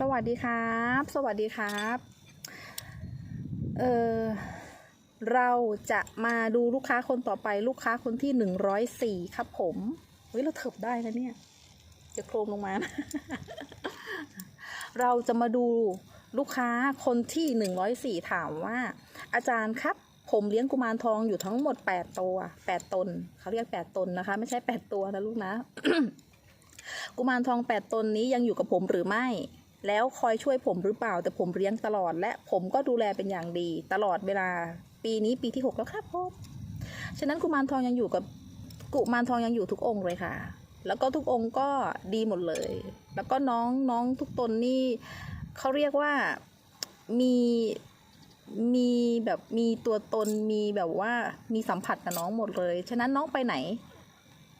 สวัสดีครับ สวัสดีครับ เออเราจะมาดูลูกค้าคนต่อไปลูกค้าคนที่หนึ่งร้อยสี่ครับผมเฮ้ยเราเถิบได้นะเนี่ยจะโครมลงมานะเราจะมาดูลูกค้าคนที่หนึ่งร้อยสี่ถามว่า อาจารย์ครับผมเลี้ยงกุมารทองอยู่ทั้งหมดแปดตัวแปดตนเขาเรียกแปดตนนะคะ ไม่ใช่แปดตัวนะลูกนะ กุมารทองแปดตนนี้ยังอยู่กับผมหรือไม่ แล้วคอยช่วยผมหรือเปล่า แต่ผมเลี้ยงตลอด และผมก็ดูแลเป็นอย่างดี ตลอดเวลา ปีนี้ปีที่หกแล้วครับผมฉะนั้นกุมารทองยังอยู่กับกุมารทองยังอยู่ทุกองค์เลยค่ะ แล้วก็ทุกองค์ก็ดีหมดเลย แล้วก็น้องน้องทุกตนนี่เขาเรียกว่ามีมีแบบมีตัวตนมีแบบว่ามีสัมผัสกับน้องหมดเลย ฉะนั้นน้องไปไหน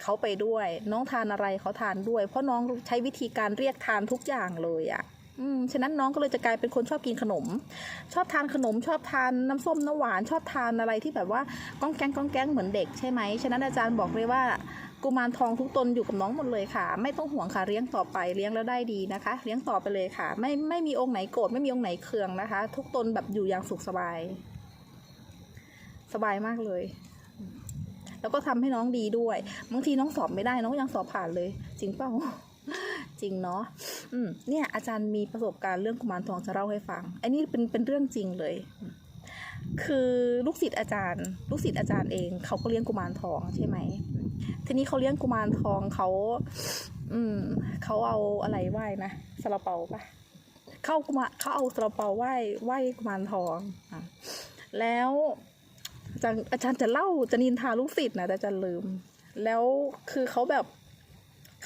เขาไปด้วย น้องทานอะไรเขาทานด้วย เพราะน้องใช้วิธีการเรียกทานทุกอย่างเลยอะ่ะ อืมฉะนั้นน้องก็เลยจะกลายเป็นคนชอบกินขนม ชอบทานขนม ชอบทานน้ำส้มน้ำหวาน ชอบทานอะไรที่แบบว่าก้องแกงก้องแกงเหมือนเด็กใช่ไหมฉะนั้นอาจารย์บอกเลยว่ากุมารทองทุกตนอยู่กับน้องหมดเลยค่ะ ไม่ต้องห่วงค่ะเลี้ยงต่อไปเลี้ยงแล้วได้ดีนะคะ เลี้ยงต่อไปเลยค่ะ ไม่ไม่มีองค์ไหนโกรธไม่มีองค์ไหนเคืองนะคะ ทุกตนแบบอยู่อย่างสุขสบาย สบายมากเลย แล้วก็ทำให้น้องดีด้วยบางทีน้องสอบไม่ได้น้องยังสอบผ่านเลย จริงเปล่าจริงเนาะ อืมเนี่ยอาจารย์มีประสบการณ์เรื่องกุมารทองจะเล่าให้ฟัง อันนี้เป็นเป็นเรื่องจริงเลย คือลูกศิษย์อาจารย์ ลูกศิษย์อาจารย์เองเขาก็เลี้ยงกุมารทองใช่ไหมทีนี้เขาเลี้ยงกุมารทองเขา อืมเขาเอาอะไรไหว้นะซาลาเปาปะเข้ากุมารเขาเอาซาลาเปาไหว้ไหว้กุมารทองอะแล้วอาจารย์อาจารย์จะเล่าจะนินทาลูกศิษย์นะแต่อาจารย์ลืม แล้วคือเขาแบบ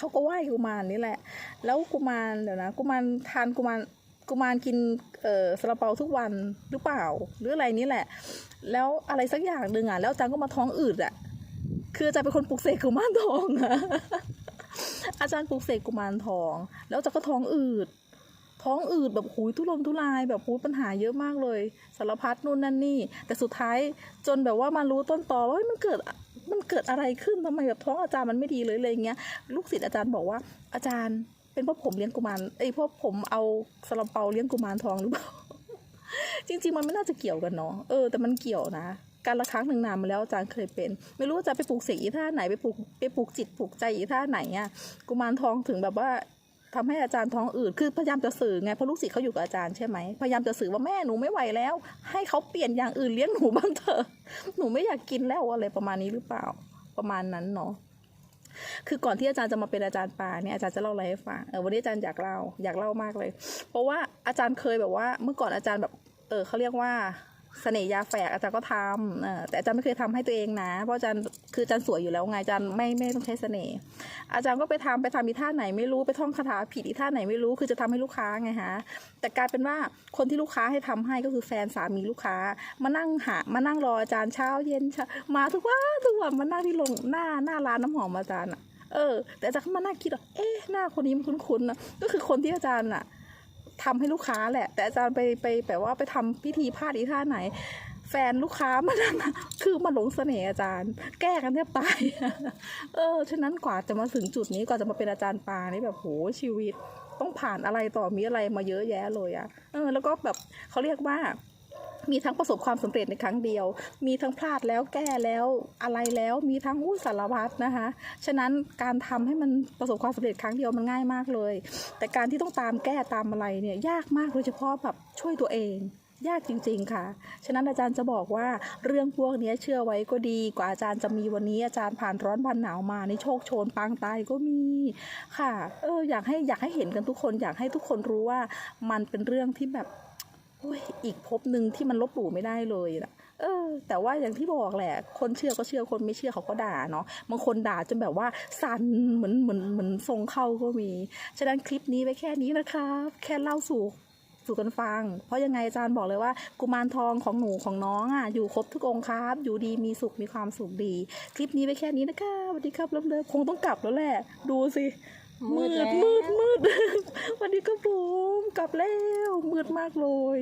เขาก็ไหว้กุมารนี่แหละ แล้วกุมารเดี๋ยวนะกุมารทานกุมารกุมารกินเอ่อซาลาเปาทุกวันหรือเปล่า หรืออะไรนี่แหละ แล้วอะไรสักอย่างหนึ่งอะแล้วอาจารย์ก็มาท้องอืดอะคืออาจารย์เป็นคนปลุกเสกกุมารทองอะอาจารย์ปลุกเสกกุมารทอง แล้วอาจารย์ก็ท้องอืด ท้องอืดแบบหุยทุรนทุรายแบบหูปัญหาเยอะมากเลย สารพัดนู่นนั่นนี่ แต่สุดท้ายจนแบบว่ามารู้ต้นตอว่ามันเกิดมันเกิดอะไรขึ้นทำไมแบบท้องอาจารย์มันไม่ดีเลยอะไรเงี้ยลูกศิษย์อาจารย์บอกว่า อาจารย์เป็นเพราะผมเลี้ยงกุมารไอ้เพราะผมเอาซาลาเปาเลี้ยงกุมารทองหรือเปล่าจริงๆมันไม่น่าจะเกี่ยวกันเนาะเออแต่มันเกี่ยวนะการละครั้งหนึ่งนานมาแล้วอาจารย์เคยเป็น ไม่รู้ว่าจะไปปลูกเสกอีท่าไหนไปปลูกไปปลูกจิตปลูกใจอีท่าไหนอะกุมารทองถึงแบบว่า ทำให้อาจารย์ท้องอืดคือพยายามจะสื่อไงเพราะลูกศิษย์เขาอยู่กับอาจารย์ใช่ไหมพยายามจะสื่อว่าแม่หนูไม่ไหวแล้ว ให้เขาเปลี่ยนอย่างอื่นเลี้ยงหนูบ้างเถอะหนูไม่อยากกินแล้วอะไรประมาณนี้หรือเปล่าประมาณนั้นเนาะคือก่อนที่อาจารย์จะมาเป็นอาจารย์ปาเนี่ยอาจารย์จะเล่าอะไรให้ฟังเออวันนี้อาจารย์อยากเล่าอยากเล่ามากเลย เพราะว่าอาจารย์เคยแบบว่า เมื่อก่อนอาจารย์แบบเออเขาเรียกว่าเสน่หยาแฝกอาจารย์ก็ทำแต่อาจารย์ไม่เคยทำให้ตัวเองนะ เพราะอาจารย์ คืออาจารย์สวยอยู่แล้วไงอาจารย์ไม่ไม่ต้องใช้เสน่ห์อาจารย์ก็ไปทำไปทำอีท่าไหนไม่รู้ไปท่องคาถาผิดอีท่าไหนไม่รู้คือจะทำให้ลูกค้าไงฮะแต่กลายเป็นว่าคนที่ลูกค้าให้ทำให้ก็คือแฟนสามีลูกค้า มานั่งหามานั่งรออาจารย์เช้าเย็นเช้ามาทุกวันทุกวันมานั่งที่ลงหน้าหน้าร้านน้ำหอมอาจารย์อะเออ แต่อาจารย์ก็มานั่งคิดว่าเอ๊ะหน้าคนนี้มันคุ้นๆนะก็คือคนที่อาจารย์อะทำให้ลูกค้าแหละ แต่อาจารย์ไปไปแบบว่าไปทำพิธีพลาดอีท่าไหน แฟนลูกค้ามานั่งคือมาหลงเสน่ห์อาจารย์ แก้กันแทบตายเออฉะนั้นกว่าจะมาถึงจุดนี้กว่าจะมาเป็นอาจารย์ปานี่แบบโหชีวิต ต้องผ่านอะไรต่อมีอะไรมาเยอะแยะเลยอะเออ แล้วก็แบบเขาเรียกว่ามีทั้งประสบความสำเร็จในครั้งเดียว มีทั้งพลาดแล้วแก้แล้วอะไรแล้ว มีทั้งอู้สารพัดนะคะ ฉะนั้นการทำให้มันประสบความสำเร็จครั้งเดียวมันง่ายมากเลย แต่การที่ต้องตามแก้ตามอะไรเนี่ยยากมากโดยเฉพาะแบบช่วยตัวเอง ยากจริง ๆ ค่ะ ฉะนั้นอาจารย์จะบอกว่าเรื่องพวกนี้เชื่อไว้ก็ดีกว่าอาจารย์จะมีวันนี้อาจารย์ผ่านร้อนผ่านหนาวมาในโชคโชนปางตายก็มีค่ะ เอออยากให้อยากให้เห็นกันทุกคนอยากให้ทุกคนรู้ว่ามันเป็นเรื่องที่แบบโอ้ยอีกภพหนึ่งที่มันลบหลู่ไม่ได้เลยนะเออ แต่ว่าอย่างที่บอกแหละ คนเชื่อก็เชื่อคนไม่เชื่อเขาก็ด่าเนาะบางคนด่าจนแบบว่าสั่นเหมือนเหมือนเหมือนทรงเข้าก็มี ฉะนั้นคลิปนี้ไว้แค่นี้นะครับ แค่เล่าสู่ สู่กันฟัง เพราะยังไงอาจารย์บอกเลยว่า กุมารทองของหนูของน้องอะอยู่ครบทุกองค์ครับ อยู่ดีมีสุขมีความสุขดี คลิปนี้ไว้แค่นี้นะคะสวัสดีครับเริ่มเริ่มคงต้องกลับแล้วแหละ ดูสิมืมืดดแล้วมืดมืดวันนี้ก็ผมกลับแล้วมืดมากเลย